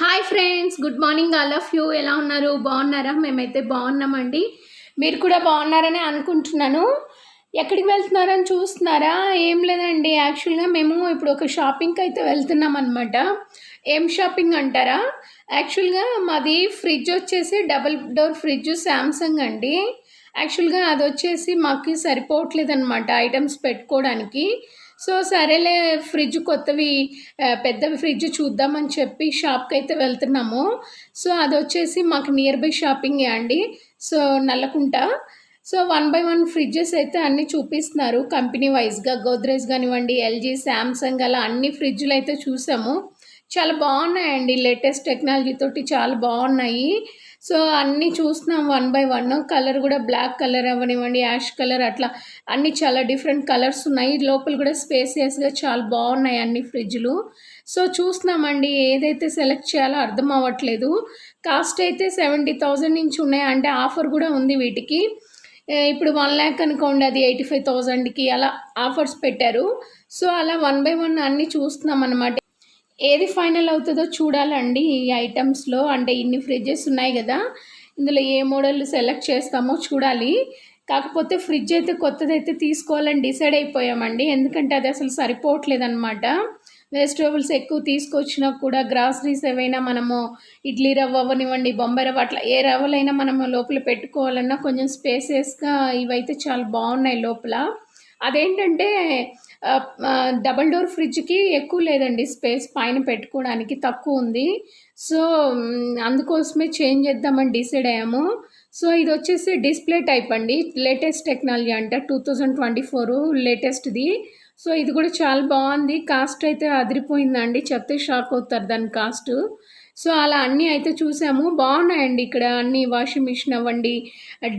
Hi friends good morning all of you. ఎలా ఉన్నారు? బాగున్నారా? మేమైతే బాగున్నామండి. మీరు కూడా బాగున్నారని అనుకుంటున్నాను. ఎక్కడికి వెళ్తున్నారని చూస్తున్నారా? ఏం లేదండి. యాక్చువల్గా మేము ఇప్పుడు ఒక షాపింగ్కి అయితే వెళ్తున్నాం అనమాట ఏం షాపింగ్ అంటారా? యాక్చువల్గా మాది ఫ్రిడ్జ్ వచ్చేసి డబల్ డోర్ ఫ్రిడ్జ్ శాంసంగ్ అండి. యాక్చువల్గా అది వచ్చేసి మాకు సరిపోవట్లేదు అనమాట ఐటమ్స్ పెట్టుకోవడానికి. సో సరేలే ఫ్రిడ్జ్ కొత్తవి పెద్ద ఫ్రిడ్జ్ చూద్దామని చెప్పి షాప్కి అయితే వెళ్తున్నాము. సో అది వచ్చేసి మాకు నియర్ బై షాపింగే అండి. So Nallakunta. So one by one fridges అయితే అన్నీ చూపిస్తున్నారు. కంపెనీ వైజ్గా గోద్రేజ్ కానివ్వండి ఎల్జీ శాంసంగ్ అలా అన్ని ఫ్రిడ్జ్లు అయితే చూసాము. చాలా బాగున్నాయండి. లేటెస్ట్ టెక్నాలజీ తోటి చాలా బాగున్నాయి. సో అన్నీ చూస్తున్నాం వన్ బై వన్. కలర్ కూడా బ్లాక్ కలర్ అవ్వనివ్వండి యాష్ కలర్ అట్లా. అన్నీ చాలా డిఫరెంట్ కలర్స్ ఉన్నాయి. లోపల కూడా స్పేసియస్గా చాలా బాగున్నాయి అన్ని ఫ్రిడ్జ్లు. సో చూస్తున్నామండి ఏదైతే సెలెక్ట్ చేయాలో అర్థం అవ్వట్లేదు. కాస్ట్ అయితే సెవెంటీ థౌజండ్ నుంచి ఉన్నాయి అంటే ఆఫర్ కూడా ఉంది వీటికి. ఇప్పుడు వన్ ల్యాక్ అనుకోండి అది ఎయిటీ ఫైవ్ థౌజండ్కి అలా ఆఫర్స్ పెట్టారు. సో అలా వన్ బై వన్ అన్నీ చూస్తున్నాం అనమాట ఏది ఫైనల్ అవుతుందో చూడాలండి ఈ ఐటమ్స్లో అంటే ఇన్ని ఫ్రిడ్జెస్ ఉన్నాయి కదా ఇందులో ఏ మోడల్ సెలెక్ట్ చేస్తామో చూడాలి. కాకపోతే ఫ్రిడ్జ్ అయితే కొత్తది అయితే తీసుకోవాలని డిసైడ్ అయిపోయామండి. ఎందుకంటే అది అసలు సరిపోవట్లేదనమాట వెజిటేబుల్స్ ఎక్కువ తీసుకొచ్చినా కూడా గ్రాసరీస్ ఏవైనా మనము ఇడ్లీ రవ్వ అవ్వనివ్వండి బొంబాయి రవ్వ అట్లా ఏ రవ్వలైనా మనము లోపల పెట్టుకోవాలన్నా కొంచెం స్పేసెస్గా ఇవైతే చాలా బాగున్నాయి లోపల. అదేంటంటే డబల్ డోర్ ఫ్రిడ్జ్కి ఎక్కువ లేదండి స్పేస్ పైన పెట్టుకోవడానికి తక్కువ ఉంది. సో అందుకోసమే చేంజ్ చేద్దామని డిసైడ్ అయ్యాము. సో ఇది వచ్చేసి డిస్ప్లే టైప్ అండి. లేటెస్ట్ టెక్నాలజీ అంట టూ థౌజండ్ ట్వంటీ ఫోర్ లేటెస్ట్ది. సో ఇది కూడా చాలా బాగుంది. కాస్ట్ అయితే అదిరిపోయిందండి. చెప్తే షాక్ అవుతారు దాని కాస్ట్. సో అలా అన్నీ అయితే చూసాము. బాగున్నాయండి ఇక్కడ అన్ని వాషింగ్ మిషన్ అవ్వండి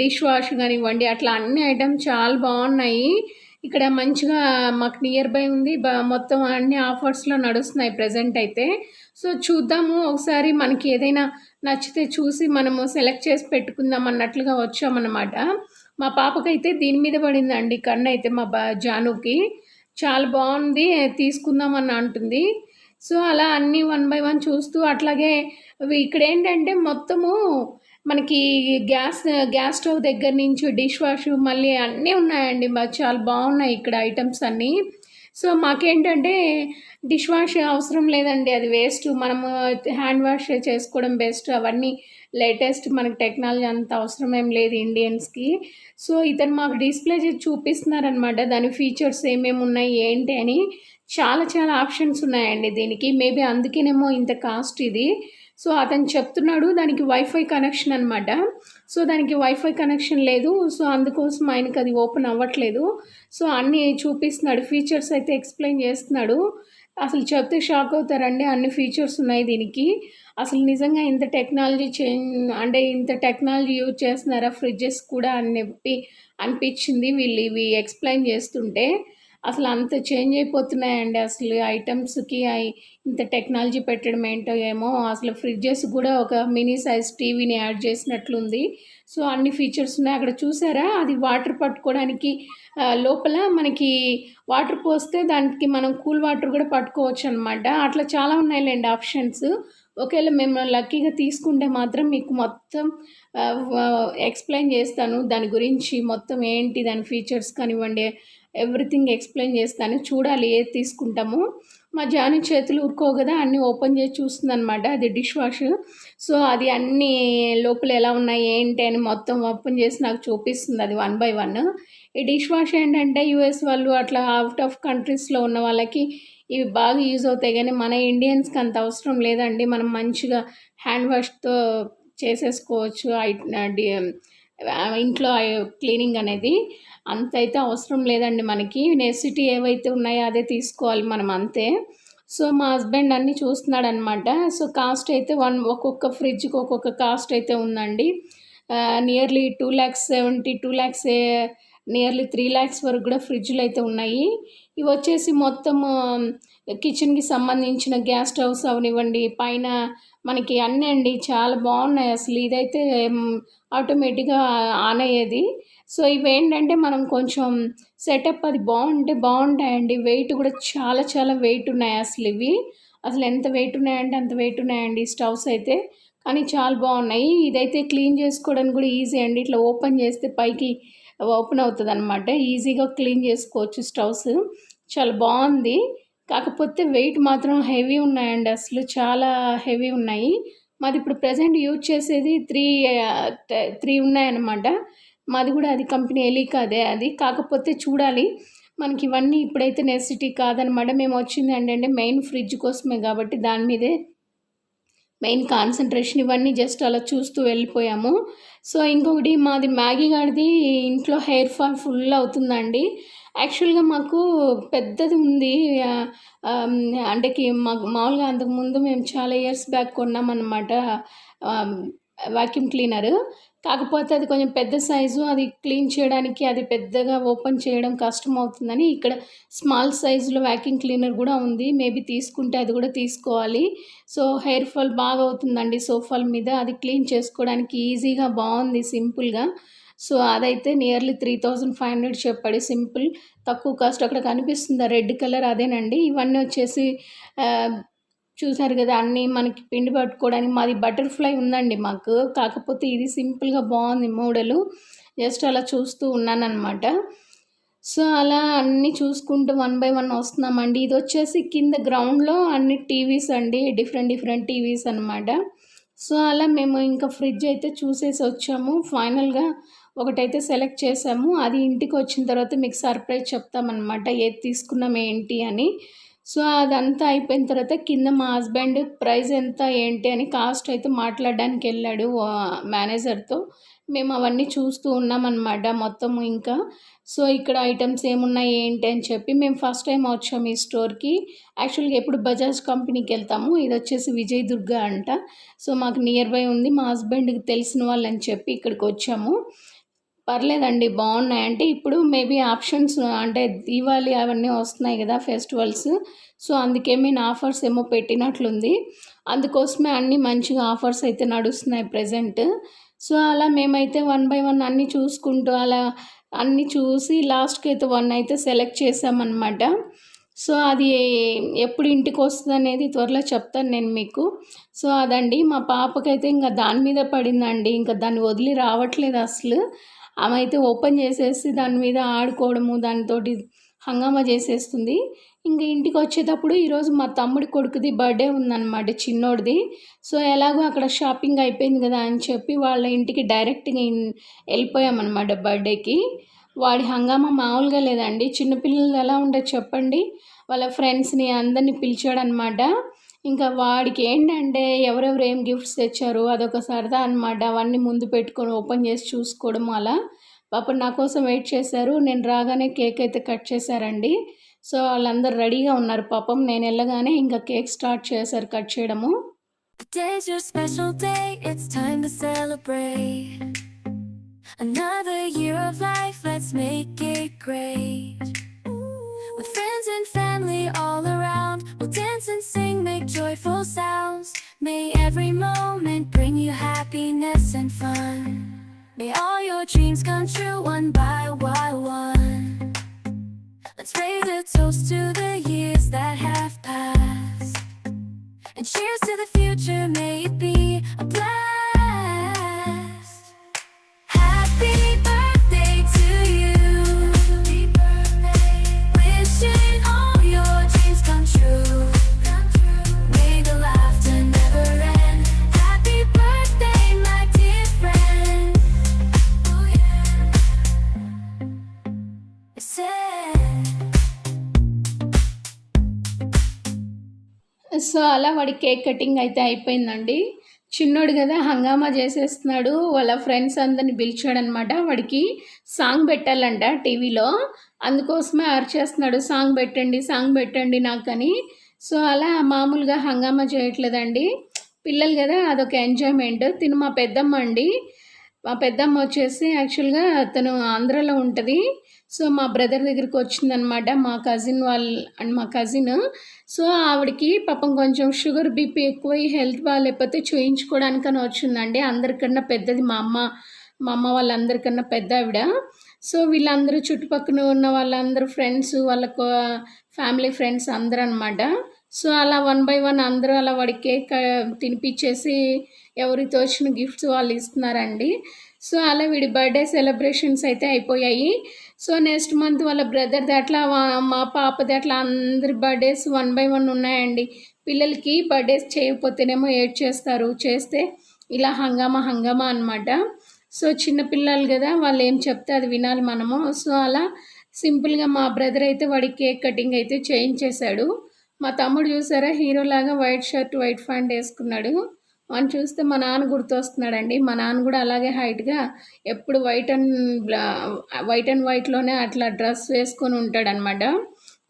డిష్ వాష్ కానివ్వండి అట్లా అన్ని ఐటమ్ చాలా బాగున్నాయి. ఇక్కడ మంచిగా మాకు నియర్ బై ఉంది. బ- మొత్తం అన్ని ఆఫర్స్లో నడుస్తున్నాయి ప్రజెంట్ అయితే. సో చూద్దాము. ఒకసారి మనకి ఏదైనా నచ్చితే చూసి మనము సెలెక్ట్ చేసి పెట్టుకుందాం అన్నట్లుగా వచ్చామన్నమాట. మా పాపకైతే దీని మీద పడిందండి. కన్ను అయితే మా బా జానుకి. చాలా బాగుంది. తీసుకుందామని అంటుంది. సో అలా అన్నీ వన్ బై వన్ చూస్తూ అట్లాగే ఇక్కడ ఏంటంటే మొత్తము మనకి గ్యాస్ గ్యాస్ స్టవ్ దగ్గర నుంచి డిష్ వాష్ మళ్ళీ అన్నీ ఉన్నాయండి. మాకు చాలా బాగున్నాయి ఇక్కడ ఐటమ్స్ అన్నీ. సో మాకేంటంటే డిష్ వాష్ అవసరం లేదండి. అది వేస్ట్. మనము హ్యాండ్ వాష్ చేసుకోవడం బెస్ట్. అవన్నీ లేటెస్ట్ మనకి టెక్నాలజీ అంత అవసరం ఏం లేదు ఇండియన్స్కి. సో ఇతను మాకు డిస్ప్లే చేసి చూపిస్తున్నారనమాట దాని ఫీచర్స్ ఏమేమి ఉన్నాయి ఏంటి అని. చాలా చాలా ఆప్షన్స్ ఉన్నాయండి దీనికి. మేబీ అందుకేనేమో ఇంత కాస్ట్ ఇది. సో అతను చెప్తున్నాడు దానికి వైఫై కనెక్షన్ అనమాట సో దానికి వైఫై కనెక్షన్ లేదు సో అందుకోసం ఆయనకి అది ఓపెన్ అవ్వట్లేదు. సో అన్నీ చూపిస్తున్నాడు ఫీచర్స్ అయితే ఎక్స్ప్లెయిన్ చేస్తున్నాడు. అసలు చెప్తే షాక్ అవుతారండి అన్ని ఫీచర్స్ ఉన్నాయి దీనికి. అసలు నిజంగా ఇంత టెక్నాలజీ చేంజ్ అంటే ఇంత టెక్నాలజీ యూజ్ చేస్తున్నారా ఫ్రిడ్జెస్ కూడా అని చెప్పి అనిపించింది వీళ్ళు ఇవి ఎక్స్ప్లెయిన్ చేస్తుంటే. అసలు అంత చేంజ్ అయిపోతున్నాయండి అసలు ఐటమ్స్కి ఇంత టెక్నాలజీ పెట్టడం ఏంటో ఏమో. అసలు ఫ్రిడ్జెస్ కూడా ఒక మినీ సైజ్ టీవీని యాడ్ చేసినట్లుంది. సో అన్ని ఫీచర్స్ ఉన్నాయి. అక్కడ చూసారా? అది వాటర్ పట్టుకోవడానికి లోపల మనకి వాటర్ పోస్తే దానికి మనం కూల్ వాటర్ కూడా పట్టుకోవచ్చు అనమాట అట్లా చాలా ఉన్నాయిలేండి ఆప్షన్స్. ఒకవేళ మేము లక్కీగా తీసుకుంటే మాత్రం మీకు మొత్తం ఎక్స్ప్లెయిన్ చేస్తాను. దాని గురించి మొత్తం ఏంటి? దాని ఫీచర్స్ కానివ్వండి ఎవ్రీథింగ్ ఎక్స్ప్లెయిన్ చేస్తాను. చూడాలి ఏది తీసుకుంటాము. మా జాను చేతులు ఊరుకో కదా అన్నీ ఓపెన్ చేసి చూస్తుంది అనమాట అది డిష్ వాష్. సో అది అన్నీ లోపల ఎలా ఉన్నాయి ఏంటి అని మొత్తం ఓపెన్ చేసి నాకు చూపిస్తుంది అది వన్ బై వన్. ఈ డిష్ వాష్ ఏంటంటే యూఎస్ వాళ్ళు అట్లా అవుట్ ఆఫ్ కంట్రీస్లో ఉన్న వాళ్ళకి ఇవి బాగా యూజ్ అవుతాయి. కానీ మన ఇండియన్స్కి అంత అవసరం లేదండి. మనం మంచిగా హ్యాండ్ వాష్తో చేసేసుకోవచ్చు. ఐ- డి- ఇంట్లో క్లీనింగ్ అనేది అంత అయితే అవసరం లేదండి మనకి. నెసిటీ ఏవైతే ఉన్నాయో అదే తీసుకోవాలి మనం అంతే. సో మా హస్బెండ్ అన్నీ చూస్తున్నాడు అనమాట సో కాస్ట్ అయితే వన్ ఒక్కొక్క ఫ్రిడ్జ్కి ఒక్కొక్క కాస్ట్ అయితే ఉందండి. Nearly two lakhs seventy two lakhs nearly three lakhs వరకు కూడా ఫ్రిడ్జ్లు అయితే ఉన్నాయి. ఇవి వచ్చేసి మొత్తం కిచెన్కి సంబంధించిన గ్యాస్ స్టవ్స్ అవనివ్వండి పైన మనకి అన్నీ అండి చాలా బాగున్నాయి అసలు. ఇదైతే ఆటోమేటిక్గా ఆన్ అయ్యేది. సో ఇవి ఏంటంటే మనం కొంచెం సెటప్ అది బాగుంటే బాగుంటాయండి. వెయిట్ కూడా చాలా చాలా వెయిట్ ఉన్నాయి అసలు ఇవి. అసలు ఎంత వెయిట్ ఉన్నాయంటే అంత వెయిట్ ఉన్నాయండి స్టవ్స్ అయితే. కానీ చాలా బాగున్నాయి. ఇదైతే క్లీన్ చేసుకోవడానికి కూడా ఈజీ అండి. ఇట్లా ఓపెన్ చేస్తే పైకి ఓపెన్ అవుతుంది అనమాట ఈజీగా క్లీన్ చేసుకోవచ్చు స్టవ్స్. చాలా బాగుంది. కాకపోతే వెయిట్ మాత్రం హెవీ ఉన్నాయండి. అసలు చాలా హెవీ ఉన్నాయి. మాది ఇప్పుడు ప్రజెంట్ యూజ్ చేసేది త్రీ త్రీ ఉన్నాయన్నమాట. మాది కూడా అది కంపెనీ ఎలీకాదే అది. కాకపోతే చూడాలి మనకి ఇవన్నీ ఇప్పుడైతే నెసిటీ కాదనమాట మేము వచ్చింది ఏంటంటే మెయిన్ ఫ్రిడ్జ్ కోసమే కాబట్టి దాని మీదే మెయిన్ కాన్సన్ట్రేషన్ ఇవన్నీ జస్ట్ అలా చూస్తూ వెళ్ళిపోయాము. సో ఇంకొకటి మాది మ్యాగీ గాడిది ఇంట్లో హెయిర్ ఫాల్ ఫుల్ అవుతుందండి. యాక్చువల్గా మాకు పెద్దది ఉంది. అంటే మాకు మామూలుగా అంతకుముందు మేము చాలా ఇయర్స్ బ్యాక్ కొన్నామన్నమాట. Vacuum cleaner. కాకపోతే అది కొంచెం పెద్ద సైజు అది క్లీన్ చేయడానికి అది పెద్దగా ఓపెన్ చేయడం కష్టం అవుతుందని ఇక్కడ స్మాల్ సైజులో వ్యాక్యూమ్ క్లీనర్ కూడా ఉంది. మేబీ తీసుకుంటే అది కూడా తీసుకోవాలి. సో హెయిర్ ఫాల్ బాగా అవుతుందండి సోఫాల మీద. అది క్లీన్ చేసుకోవడానికి ఈజీగా బాగుంది సింపుల్గా. సో అదైతే nearly three thousand five hundred చెప్పాడు. సింపుల్ తక్కువ కాస్ట్ అక్కడ కనిపిస్తుంది. రెడ్ కలర్ అదేనండి. ఇవన్నీ వచ్చేసి చూసారు కదా అన్నీ మనకి పిండి పట్టుకోవడానికి మాది బటర్ఫ్లై ఉందండి మాకు. కాకపోతే ఇది సింపుల్గా బాగుంది మోడలు. జస్ట్ అలా చూస్తూ ఉన్నాను అనమాట సో అలా అన్నీ చూసుకుంటూ వన్ బై వన్ వస్తున్నామండి. ఇది వచ్చేసి కింద గ్రౌండ్లో అన్ని టీవీస్ అండి డిఫరెంట్ డిఫరెంట్ టీవీస్ అనమాట సో అలా మేము ఇంకా ఫ్రిడ్జ్ అయితే చూసేసి వచ్చాము. ఫైనల్గా ఒకటైతే సెలెక్ట్ చేసాము. అది ఇంటికి వచ్చిన తర్వాత మీకు సర్ప్రైజ్ చెప్తామన్నమాట. ఏది తీసుకున్నాం ఏంటి అని. సో అదంతా అయిపోయిన తర్వాత కింద మా హస్బెండ్ ప్రైస్ ఎంత ఏంటి అని కాస్ట్ అయితే మాట్లాడడానికి వెళ్ళాడు మేనేజర్తో. మేము అవన్నీ చూస్తూ ఉన్నామన్నమాట మొత్తం ఇంకా. సో ఇక్కడ ఐటమ్స్ ఏమున్నాయి ఏంటి అని చెప్పి మేము ఫస్ట్ టైం వచ్చాము ఈ స్టోర్కి. యాక్చువల్గా ఎప్పుడు బజాజ్ కంపెనీకి వెళ్తాము. ఇది వచ్చేసి విజయ్ దుర్గ అంట. సో మాకు నియర్ బై ఉంది. మా హస్బెండ్కి తెలిసిన వాళ్ళని చెప్పి ఇక్కడికి వచ్చాము. పర్లేదండి బాగున్నాయి. అంటే ఇప్పుడు మేబీ ఆప్షన్స్ అంటే దీవాలి అవన్నీ వస్తున్నాయి కదా ఫెస్టివల్స్. సో అందుకే నేను ఆఫర్స్ ఏమో పెట్టినట్లుంది. అందుకోసమే అన్నీ మంచిగా ఆఫర్స్ అయితే నడుస్తున్నాయి ప్రజెంట్. సో అలా మేమైతే వన్ బై వన్ అన్నీ చూసుకుంటూ అలా అన్నీ చూసి లాస్ట్కి అయితే వన్ అయితే సెలెక్ట్ చేసామన్నమాట. సో అది ఎప్పుడు ఇంటికి వస్తుంది అనేది త్వరలో చెప్తాను నేను మీకు. సో అదండి మా పాపకైతే ఇంకా దాని మీద పడిందండి. ఇంకా దాన్ని వదిలి రావట్లేదు అసలు ఆమె అయితే ఓపెన్ చేసేసి దాని మీద ఆడుకోవడము దానితోటి హంగామా చేసేస్తుంది. ఇంకా ఇంటికి వచ్చేటప్పుడు ఈరోజు మా తమ్ముడి కొడుకుది బర్త్డే ఉందన్నమాట చిన్నోడిది. సో ఎలాగో అక్కడ షాపింగ్ అయిపోయింది కదా అని చెప్పి వాళ్ళ ఇంటికి డైరెక్ట్గా వెళ్ళిపోయామన్నమాట బర్త్డేకి. వాడి హంగామా మామూలుగా లేదండి. చిన్నపిల్లలు ఎలా ఉంటే చెప్పండి. వాళ్ళ ఫ్రెండ్స్ని అందరినీ పిలిచాడనమాట ఇంకా వాడికి ఏంటంటే ఎవరెవరు ఏం గిఫ్ట్స్ తెచ్చారు అదొక సరదా అనమాట అవన్నీ ముందు పెట్టుకొని ఓపెన్ చేసి చూసుకోవడం అలా. పాపం నా కోసం వెయిట్ చేశారు. నేను రాగానే కేక్ అయితే కట్ చేశారండి. సో వాళ్ళందరూ రెడీగా ఉన్నారు. పాపం నేను వెళ్ళగానే ఇంకా కేక్ స్టార్ట్ చేశారు కట్ చేయడము. Today's your special day, it's time to celebrate. Another year of life, let's make it great. Friends and family all around, we'll dance and sing, make joyful sounds. May every moment bring you happiness and fun. May all your dreams come true one by one. Let's raise a toast to the years that have passed. And cheers to the so అలా వాడి cake cutting అయితే అయిపోయిందండి. చిన్నోడు కదా హంగామా చేసేస్తున్నాడు. వాళ్ళ friends అందరిని పిలిచాడనమాట. వాడికి సాంగ్ పెట్టాలంట టీవీలో. అందుకోసమే అరిచేస్తున్నాడు సాంగ్ పెట్టండి సాంగ్ పెట్టండి నాకని. సో అలా మామూలుగా హంగామా చేయట్లేదండి. పిల్లలు కదా అదొక ఎంజాయ్మెంట్. తిను మా పెద్దమ్మ అండి. మా పెద్దమ్మ వచ్చేసి యాక్చువల్గా తను ఆంధ్రాలో ఉంటుంది. సో మా బ్రదర్ దగ్గరికి వచ్చిందనమాట. మా కజిన్ వాళ్ళ అండ్ మా కజిన్ సో ఆవిడకి పాపం కొంచెం షుగర్ బీపీ ఎక్కువ హెల్త్ బాగాలేకపోతే చూయించుకోవడానికని వచ్చిందండి. అందరికన్నా పెద్దది మా అమ్మ మా అమ్మ వాళ్ళందరికన్నా పెద్ద ఆవిడ. సో వీళ్ళందరూ చుట్టుపక్కల ఉన్న వాళ్ళందరూ ఫ్రెండ్స్ వాళ్ళ ఫ్యామిలీ ఫ్రెండ్స్ అందరూ అనమాట సో అలా వన్ బై వన్ అందరూ అలా వాడి కేక్ తినిపించేసి ఎవరికి తోచిన గిఫ్ట్స్ వాళ్ళు ఇస్తున్నారండి. సో అలా వీడి బర్త్డే సెలబ్రేషన్స్ అయితే అయిపోయాయి. సో నెక్స్ట్ మంత్ వాళ్ళ బ్రదర్ది అట్లా మా పాపది అట్లా అందరి బర్త్డేస్ వన్ బై వన్ ఉన్నాయండి. పిల్లలకి బర్త్డేస్ చేయకపోతేనేమో ఏడ్ చేస్తారు చేస్తే ఇలా హంగామా హంగామా అనమాట సో చిన్న పిల్లలు కదా వాళ్ళు ఏం చెప్తే అది వినాలి మనము. సో అలా సింపుల్గా మా బ్రదర్ అయితే వాడి కేక్ కటింగ్ అయితే చేయించేశాడు. మా తమ్ముడు చూసారా? హీరోలాగా వైట్ షర్ట్ వైట్ ప్యాంట్ వేసుకున్నాడు. అని చూస్తే మా నాన్న గుర్తొస్తున్నాడండి. మా నాన్న కూడా అలాగే హైట్గా ఎప్పుడు వైట్ అండ్ వైట్ అండ్ వైట్లోనే అట్లా డ్రెస్ వేసుకొని ఉంటాడనమాట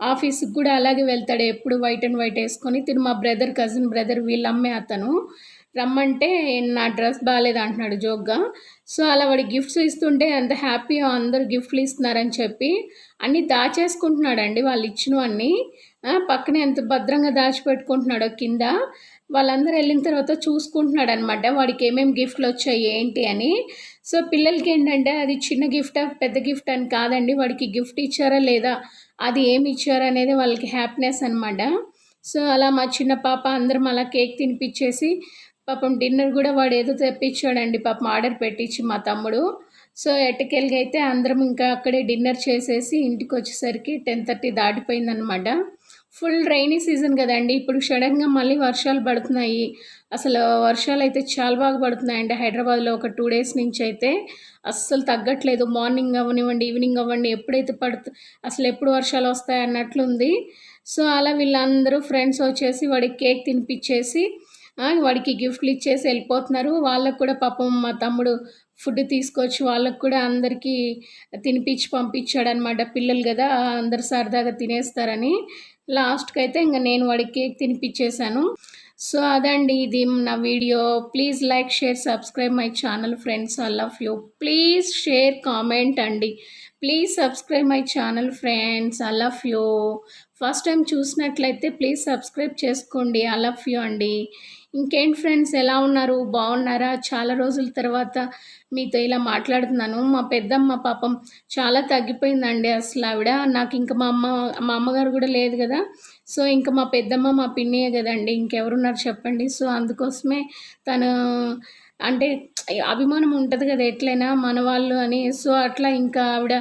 ఆఫీస్కి కూడా అలాగే వెళ్తాడు. ఎప్పుడు వైట్ అండ్ వైట్ వేసుకొని తిను. మా బ్రదర్ కజిన్ బ్రదర్ వీళ్ళమ్మే అతను. రమ్మంటే నా డ్రెస్ బాగాలేదు అంటున్నాడు జోక్గా. సో అలా వాడి గిఫ్ట్స్ ఇస్తుంటే ఎంత హ్యాపీ అందరు గిఫ్ట్లు ఇస్తున్నారని చెప్పి అన్నీ దాచేసుకుంటున్నాడండి వాళ్ళు ఇచ్చినవన్నీ. పక్కనే ఎంత భద్రంగా దాచిపెట్టుకుంటున్నాడో కింద. వాళ్ళందరూ వెళ్ళిన తర్వాత చూసుకుంటున్నాడు అనమాట వాడికి ఏమేమి గిఫ్ట్లు వచ్చాయి ఏంటి అని. సో పిల్లలకి ఏంటంటే అది చిన్న గిఫ్టా పెద్ద గిఫ్ట్ అని కాదండి. వాడికి గిఫ్ట్ ఇచ్చారా లేదా అది ఏమి ఇచ్చారా అనేది వాళ్ళకి హ్యాపీనెస్ అనమాట సో అలా మా చిన్న పాప అందరం అలా కేక్ తినిపించేసి పాపం డిన్నర్ కూడా వాడు ఏదో తెప్పించాడండి పాపం ఆర్డర్ పెట్టించి మా తమ్ముడు. సో ఎట్టకెళ్ళగా అయితే అందరం ఇంకా అక్కడే డిన్నర్ చేసేసి ఇంటికి వచ్చేసరికి టెన్ థర్టీ దాటిపోయిందనమాట ఫుల్ రైనీ సీజన్ కదండి ఇప్పుడు సడన్గా మళ్ళీ వర్షాలు పడుతున్నాయి. అసలు వర్షాలు అయితే చాలా బాగా పడుతున్నాయండి హైదరాబాద్లో ఒక టూ డేస్ నుంచి అయితే అస్సలు తగ్గట్లేదు మార్నింగ్ అవ్వనివ్వండి ఈవినింగ్ అవ్వండి ఎప్పుడైతే పడుతు అసలు ఎప్పుడు వర్షాలు వస్తాయి అన్నట్లుంది సో అలా వీళ్ళందరూ ఫ్రెండ్స్ వచ్చేసి వాడికి కేక్ తినిపించేసి వాడికి గిఫ్ట్లు ఇచ్చేసి వెళ్ళిపోతున్నారు. వాళ్ళకు కూడా పాపం మా తమ్ముడు ఫుడ్ తీసుకొచ్చి వాళ్ళకు కూడా అందరికీ తినిపించి పంపించాడు అనమాట పిల్లలు కదా అందరు సరదాగా తినేస్తారని. లాస్ట్కి అయితే ఇంకా నేను వాడికి కేక్ తినిపించేశాను. సో అదండి ఇది నా video. Please like share subscribe my channel friends. I love you. Please share comment అండి. Please subscribe my channel friends. I love you. First time చూసినట్లయితే ప్లీజ్ సబ్స్క్రైబ్ చేసుకోండి. ఐ లవ్ యూ అండి. ఇంకేంటి friends ఎలా ఉన్నారు? బాగున్నారా? చాలా రోజుల తర్వాత మీతో ఇలా మాట్లాడుతున్నాను. మా పెద్దమ్మ పాపం చాలా తగ్గిపోయిందండి అసలు ఆవిడ. నాకు ఇంకా మా అమ్మ మా అమ్మగారు కూడా లేదు కదా. సో ఇంకా మా పెద్దమ్మ మా పిన్నియే కదండి. ఇంకెవరున్నారు చెప్పండి? సో అందుకోసమే తను అంటే అభిమానం ఉంటుంది కదా ఎట్లయినా మన వాళ్ళు అని. సో అట్లా ఇంకా ఆవిడ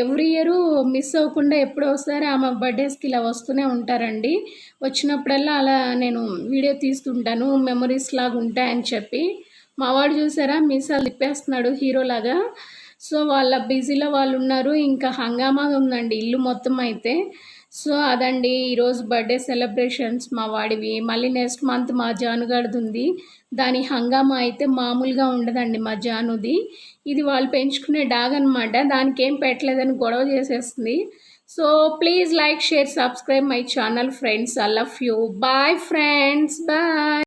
ఎవ్రీ ఇయర్ మిస్ అవ్వకుండా ఎప్పుడో ఒకసారి ఆమె బర్త్డేస్కి ఇలా వస్తూనే ఉంటారండి. వచ్చినప్పుడల్లా అలా నేను వీడియో తీస్తుంటాను మెమరీస్ లాగా ఉంటాయని చెప్పి. మా వాడు చూసారా మీసాలు తిప్పేస్తున్నాడు హీరోలాగా సో వాళ్ళ బిజీలో వాళ్ళు ఉన్నారు ఇంకా హంగామాగా ఉందండి ఇల్లు మొత్తం అయితే. సో అదండి ఈరోజు బర్త్డే సెలబ్రేషన్స్ మా వాడివి. మళ్ళీ నెక్స్ట్ మంత్ మా జానుగాడిది ఉంది. దాని హంగామా అయితే మామూలుగా ఉండదండి మా జానుది. ఇది వాళ్ళు పెంచుకునే డాగ్ అనమాట దానికి ఏం పెట్టలేదని గొడవ చేసేస్తుంది. So please like share subscribe my channel friends. I love you. Bye friends. Bye.